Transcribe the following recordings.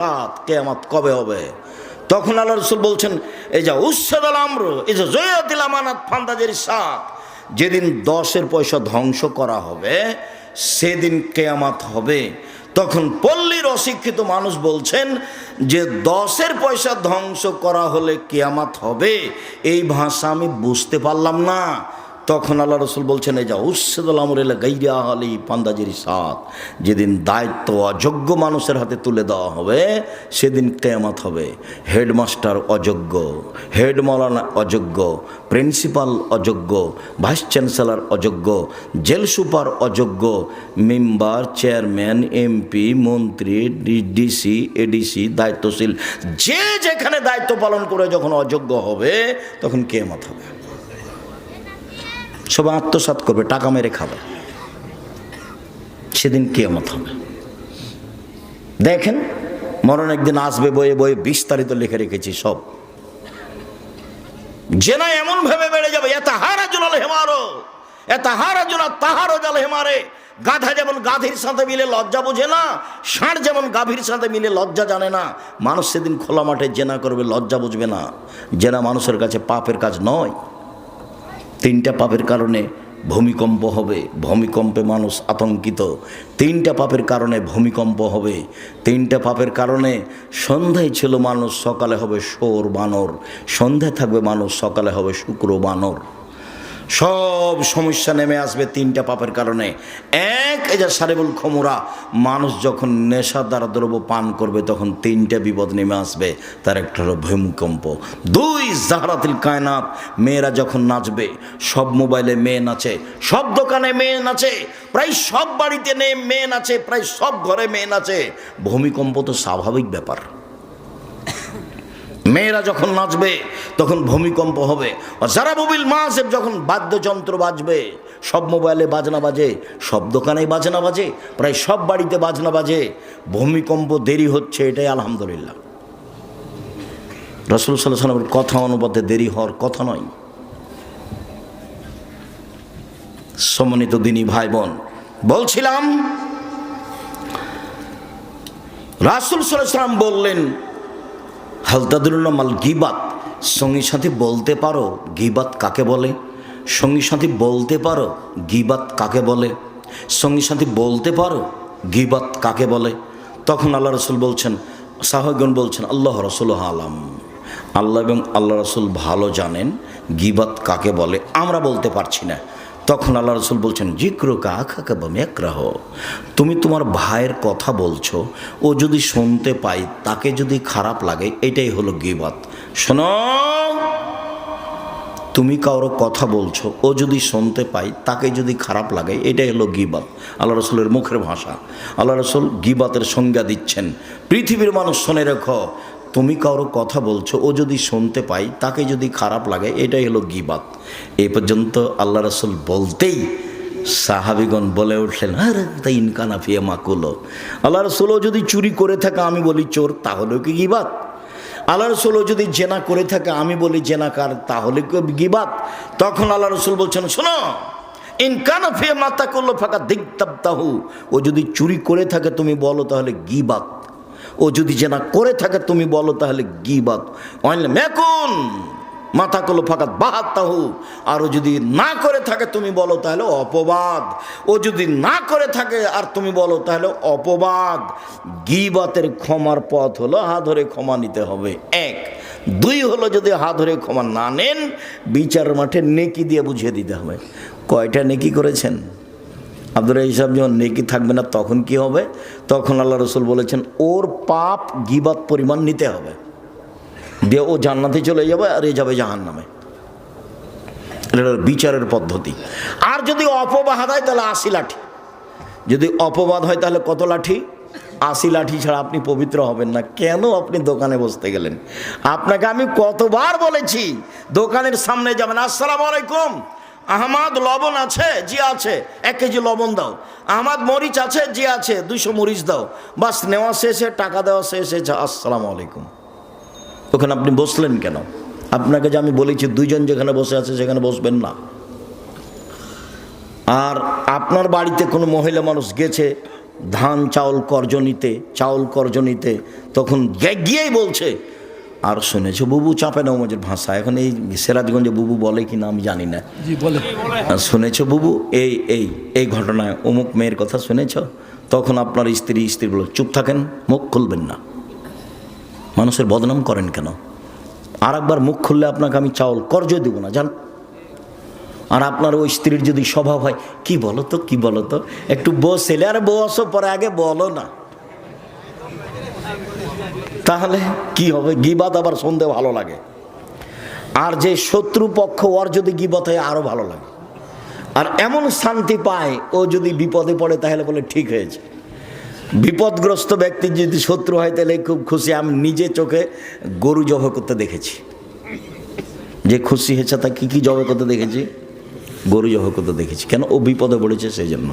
রাত কেয়ামত কবে হবে? তখন আল্লাহ রসুল বলছেন, এই যা উচ্ছেদ আমর, এই যে জয়াতিল আমানাত ফান্দাজের সাত যেদিন দশের পয়সা ধ্বংস করা হবে, সেদিন কেয়ামাত হবে। তখন পল্লীর অশিক্ষিত মানুষ বলছেন, যে দশের পয়সা ধ্বংস করা হলে কেয়ামাত হবে, এই ভাষা আমি বুঝতে পারলাম না। তখন আল্লাহ রসুল বলছেন, এই যা উচ্ছেদুল আমরিল্লা গাইরা আলী পান্দাজির সাত যেদিন দায়িত্ব অযোগ্য মানুষের হাতে তুলে দেওয়া হবে, সেদিন কেয়ামত হবে। হেডমাস্টার অযোগ্য হেড মৌলানা অযোগ্য, প্রিন্সিপাল অযোগ্য, ভাইস চ্যান্সেলর অযোগ্য, জেল সুপার অযোগ্য, মেম্বার, চেয়ারম্যান, এমপি, মন্ত্রী ডিসি, এডিসি, দায়িত্বশীল, যে যেখানে দায়িত্ব পালন করে যখন অযোগ্য হবে, তখন কেয়ামত হবে। সবাই আত্মসাত করবে, টাকা মেরে খাবে। সেদিন কেমত হবে। দেখেন, মরণ একদিন আসবে বইয়ে বইয়ে বিস্তারিত লিখে রেখেছি সব। জেনা এমন ভাবে বেড়ে যাবে, এত হারা জোনাল হেমারো, এত হারা জোনা তাহারও জল হেমারে। গাধা যেমন গাধীর সাথে মিলে লজ্জা বোঝে না, ষাঁড় যেমন গাভীর সাথে মিলে লজ্জা জানে না। মানুষ সেদিন খোলা মাঠে জেনা করবে, লজ্জা বুঝবে না। জেনা মানুষের কাছে পাপের কাজ নয়। তিনটা পাপের কারণে ভূমিকম্প হবে, ভূমিকম্পে মানুষ আতঙ্কিত। তিনটা পাপের কারণে ভূমিকম্প হবে, তিনটা পাপের কারণে সন্ধ্যায় ছিল মানুষ, সকালে হবে সোর বানর, সন্ধ্যায় থাকবে মানুষ, সকালে হবে শুক্র বানর। সব সমস্যা নেমে আসবে তিনটা পাপের কারণে। এক যে সারেবুল খমুরা, মানুষ যখন নেশাদার দ্রব্য পান করবে, তখন তিনটা বিপদ নেমে আসবে, তার একটা হলো ভূমিকম্প। দুই, জাহরাতিল কায়নাত, মেয়েরা যখন নাচবে, সব মোবাইলে মেয়ে নাচে, সব দোকানে মেয়ে নাচে, প্রায় সব বাড়িতে নে, মেয়ে নাচে, প্রায় সব ঘরে মেয়ে নাচে। ভূমিকম্প তো স্বাভাবিক ব্যাপার। মেয়েরা যখন নাচবে, তখন ভূমিকম্প হবে। যারা মোবিল মাসেব যখন বাদ্যযন্ত্র বাজবে, সব মোবাইলে বাজনা বাজে, সব দোকানেই বাজনা বাজে, প্রায় সব বাড়িতে বাজনা বাজে, ভূমিকম্প দেরি হচ্ছে এটাই আলহামদুলিল্লাহ। রসুল সাল্লাহ সাল্লামের কথা অনুপাতে দেরি হওয়ার কথা নয়। সম্মানিত দিনী ভাই বোন বলছিলাম, রাসুল সাল্লাহ সাল্লাম বললেন হালতাদুল্লাহ মাল গিবাত? সঙ্গী সাথী বলতে পারো গিবাত কাকে বলে? সঙ্গী সাথী বলতে পারো গিবাত কাকে বলে? সঙ্গী সাথী বলতে পারো গিবাত কাকে বলে? তখন আল্লাহ রসুল বলছেন সাহগণ বলছেন, আল্লাহ রসুল আলাম। আল্লাহ এবং আল্লাহ রসুল ভালো জানেন গিবাত কাকে বলে। আমরা বলতে পারছি না। তখন আল্লাহ রসুল বলছেন জিক্রো কাকা মেকরাহ তুমি তোমার ভাইয়ের কথা বলছো, ও যদি শুনতে পাই তাকে যদি খারাপ লাগে, এটাই হলো গিবাত। শোনো, তুমি কারও কথা বলছো, ও যদি শুনতে পাই তাকে যদি খারাপ লাগে, এটাই হলো গিবাত। আল্লাহ রসুলের মুখের ভাষা। আল্লাহ রসুল গিবাতের সংজ্ঞা দিচ্ছেন। পৃথিবীর মানুষ শুনে রেখো তুমি কারও কথা বলছো, ও যদি শুনতে পাই তাকে যদি খারাপ লাগে, এটাই হলো গিবাত। এ পর্যন্ত আল্লাহ রসুল বলতেই সাহাবিগণ বলে উঠলেন আরে তাই ইনকানা ফিয়ে মাকুলো আল্লাহ রসুলও যদি চুরি করে থাকে, আমি বলি, চোর তাহলেও কি গিবাত? আল্লাহ রসুলও যদি জেনা করে থাকে, আমি বলি, জেনাকার, তাহলে কি গিবাত? তখন আল্লাহ রসুল বলছেন, শোনো, ইনকানা ফিয়ে মাতা করল ফাঁকা দিকতাবতাহু ও যদি চুরি করে থাকে, তুমি বলো, তাহলে গিবাত। ও যদি জেনা করে থাকে, তুমি বলো তাহলে গিবাত মেকুন, মাথা কলো ফাঁকাত বাহাত্তাহু আর ও যদি না করে থাকে, তুমি বলো তাহলে অপবাদ। ও যদি না করে থাকে, আর তুমি বলো তাহলে অপবাদ। গিবাতের ক্ষমার পথ হলো হা ধরে ক্ষমা নিতে হবে। এক। দুই হলো, যদি হা ধরে ক্ষমা না নেন, বিচার মাঠে নেকি দিয়ে বুঝিয়ে দিতে হবে। কয়টা নেকি করেছেন? আব্দুর হিসাব যখন নেকি থাকবে না, তখন কি হবে? তখন আল্লাহ রসুল বলেছেন, ওর পাপ গিবাত পরিমাণ নিতে হবে। দিয়ে ও জান্নাতে চলে যাবে আর এ যাবে জাহান নামে বিচারের পদ্ধতি। আর যদি অপবাদ হয়, তাহলে আশি লাঠি। যদি অপবাদ হয়, তাহলে কত লাঠি? আশি লাঠি ছাড়া আপনি পবিত্র হবেন না। কেন আপনি দোকানে বসতে গেলেন? আপনাকে আমি কতবার বলেছি, দোকানের সামনে যাবেন। আসসালামু আলাইকুম। আহমাদ লবণ আছে, জি আছে, এক কেজি লবণ দাও। আহমাদ মরিচ আছে, জি আছে, দুইশো মরিচ দাও। বাস নেওয়া শেষে, টাকা দেওয়া শেষে আসসালামু আলাইকুম। ওখানে আপনি বসলেন কেন? আপনাকে যে আমি বলেছি, দুইজন যেখানে বসে আছে, সেখানে বসবেন না। আর আপনার বাড়িতে কোনো মহিলা মানুষ গেছে, ধান চাউল কর্জনিতে চাউল কর্জনিতে, তখন গিয়েই বলছে আর শুনেছো বুবু চাপে না মজের ভাষা। এখন এই সিরাজগঞ্জে বুবু বলে কি না আমি জানি না। শুনেছো বুবু? এই এই এই ঘটনায় অমুক মেয়ের কথা শুনেছ? তখন আপনার স্ত্রী স্ত্রী বলো চুপ থাকেন মুখ খুলবেন না। মানুষের বদনাম করেন কেন? আর একবার মুখ খুললে আপনাকে আমি চাউল কর্জ দেবো না জান? আর আপনার ওই স্ত্রীর যদি স্বভাব হয় কি বলো তো কি বলো তো? একটু বসেলে আর বসো পরে আগে বলো না। তাহলে কি হবে? গিবাদ আবার শুনতে ভালো লাগে। আর যে শত্রু পক্ষ ওর যদি গিবত হয় আরও ভালো লাগে। আর এমন শান্তি পায়, ও যদি বিপদে পড়ে, তাহলে বলে ঠিক হয়েছে। বিপদগ্রস্ত ব্যক্তি যদি শত্রু হয়, তাহলে খুব খুশি। আমি নিজে চোখে গরু জব করতে দেখেছি। যে খুশি হয়েছে, তা কী কী জব করতে দেখেছি? গরু জব করতে দেখেছি। কেন? ও বিপদে পড়েছে সেই জন্য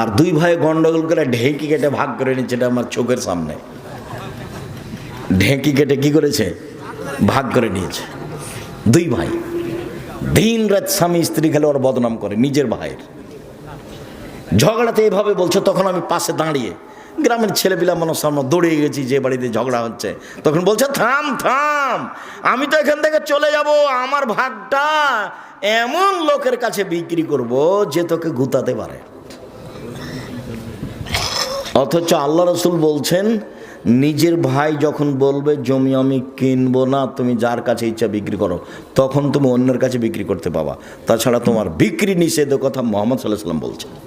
আর দুই ভাই গন্ডগোল করে ঢেঁকি কেটে ভাগ করে নিচ্ছে, এটা আমার চোখের সামনে। ঢেঁকি কেটে কি করেছে? ভাগ করে নিয়েছে। দুই ভাই। দিন রাত স্বামী স্ত্রী খেলে ওর বদনাম করে, নিজের ভাইয়ের। ঝগড়াতে এভাবে বলছে, তখন আমি পাশে দাঁড়িয়ে গ্রামের ছেলেপিলা মানুষ সামনে দৌড়ে গেছি, যে বাড়িতে ঝগড়া হচ্ছে। তখন বলছে, থাম থাম। আমি তো এখান থেকে চলে যাব, আমার ভাগটা এমন লোকের কাছে বিক্রি করব যে তোকে গুতাতে পারে। অথচ আল্লাহ রসুল বলছেন নিজের ভাই যখন বলবে, জমি আমি কিনবো না, তুমি যার কাছে ইচ্ছা বিক্রি করো, তখন তুমি অন্যের কাছে বিক্রি করতে পাবা। তাছাড়া তোমার বিক্রি নিষেধ কথা মোহাম্মদ সাল্লাহ সাল্লাম বলছেন।